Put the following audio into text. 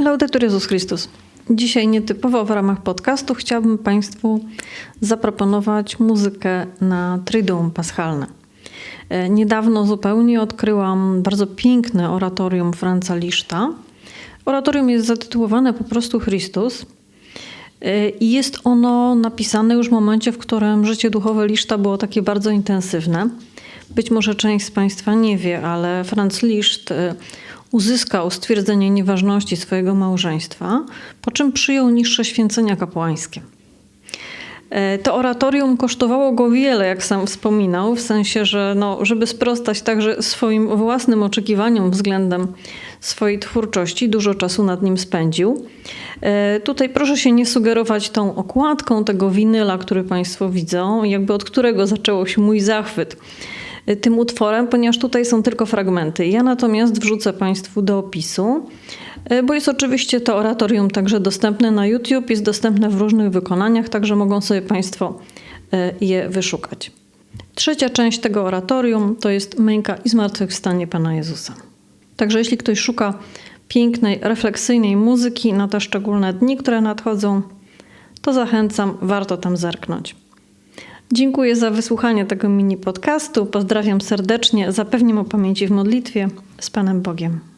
Laudetur Jezus Chrystus. Dzisiaj nietypowo w ramach podcastu chciałabym Państwu zaproponować muzykę na Triduum Paschalne. E, Niedawno zupełnie odkryłam bardzo piękne oratorium Franza Liszta. Oratorium jest zatytułowane po prostu Chrystus. E, I jest ono napisane już w momencie, w którym życie duchowe Liszta było takie bardzo intensywne. Być może część z Państwa nie wie, ale Franz Liszt e, uzyskał stwierdzenie nieważności swojego małżeństwa, po czym przyjął niższe święcenia kapłańskie. E, To oratorium kosztowało go wiele, jak sam wspominał, w sensie, że no, żeby sprostać także swoim własnym oczekiwaniom względem swojej twórczości, dużo czasu nad nim spędził. E, Tutaj proszę się nie sugerować tą okładką tego winyla, który Państwo widzą, jakby od którego zaczęło się mój zachwyt tym utworem, ponieważ tutaj są tylko fragmenty. Ja natomiast wrzucę Państwu do opisu, e, bo jest oczywiście to oratorium także dostępne na YouTube, jest dostępne w różnych wykonaniach, także mogą sobie Państwo e, je wyszukać. Trzecia część tego oratorium to jest męka i zmartwychwstanie Pana Jezusa. Także jeśli ktoś szuka pięknej, refleksyjnej muzyki na te szczególne dni, które nadchodzą, to zachęcam, warto tam zerknąć. Dziękuję za wysłuchanie tego mini podcastu. Pozdrawiam serdecznie. Zapewniam o pamięci w modlitwie z Panem Bogiem.